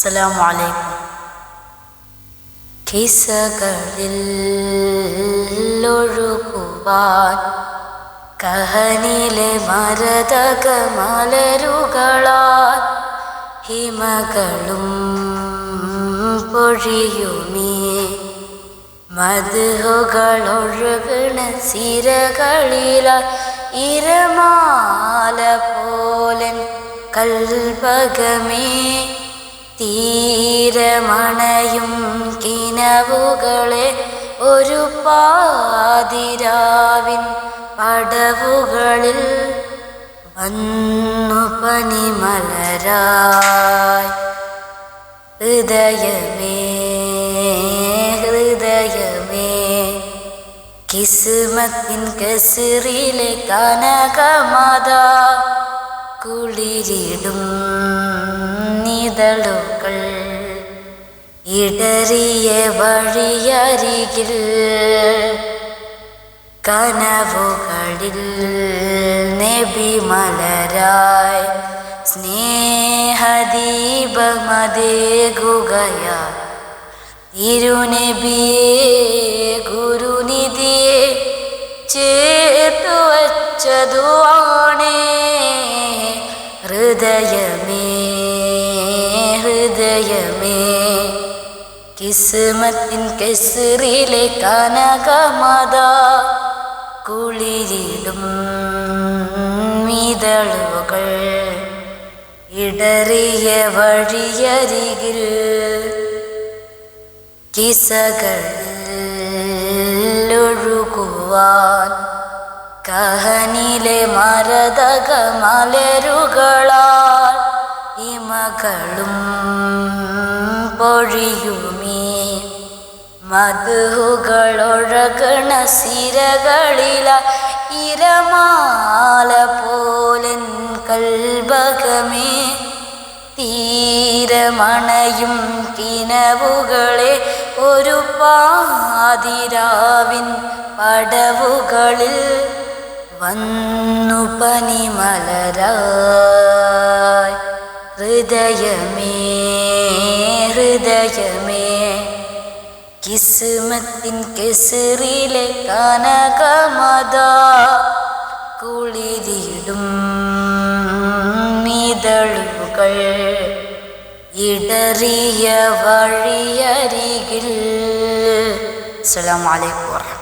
അസ്സലാമു അലൈക്കും കിസകളിൽ ഒഴുകുവാൻ കഹനിലെ മരതക മലരുകളാൽ ഹിമകളും പൊഴിയുമേ മധുകളൊഴുകണ സിരകളിലാൽ ഇരമാല പോലൻ കൽപകമേ തീരമണയും കിനവുകളെ ഒരു പാതിരാവിൻ പടവുകളിൽ വന്നു പനിമലരായി ഹൃദയമേ ഹൃദയമേ കിസ്മത്തിൻ കസിറിലെ കനകമത കുളിരിടും നിതളുകൾ. ഇടറിയ വഴിയരികിൽ കനവുകളിൽ നബി മലരായി സ്നേഹദീപമതേകുകയാ. തിരുനബിയെ ഗുരുനിധിയെ ചേർത്തു വച്ചതുവാണേ ஹிருதயமே ஹிருதயமே கிசுமத்தின் கெசுரிலே கனகமதா குளிரிலும் மீதழுகள் இடறிய வழியருகில் கிசகள் ஒழுகுவான் കഹനിലെ മരതക മലരുകളാൽ ഇമകളും പൊഴിയുമേ. മധുകളൊഴകണ സിരകളില ഇരമാല പോലൻ കൽബകമേ. തീരമണയും കിനവുകളെ ഒരു പാതിരാവിൻ പടവുകളിൽ വന്നു പനിമലരായി ഹൃദയമേ ഹൃദയമേ കിസ്മത്തിൻ കെസറിലെ കനകമത കുളിരിടും മിതളുകൾ ഇടറിയ വഴിയരികിൽ അസ്സലാമു അലൈക്കും വറഹ്മത്തുള്ളാഹി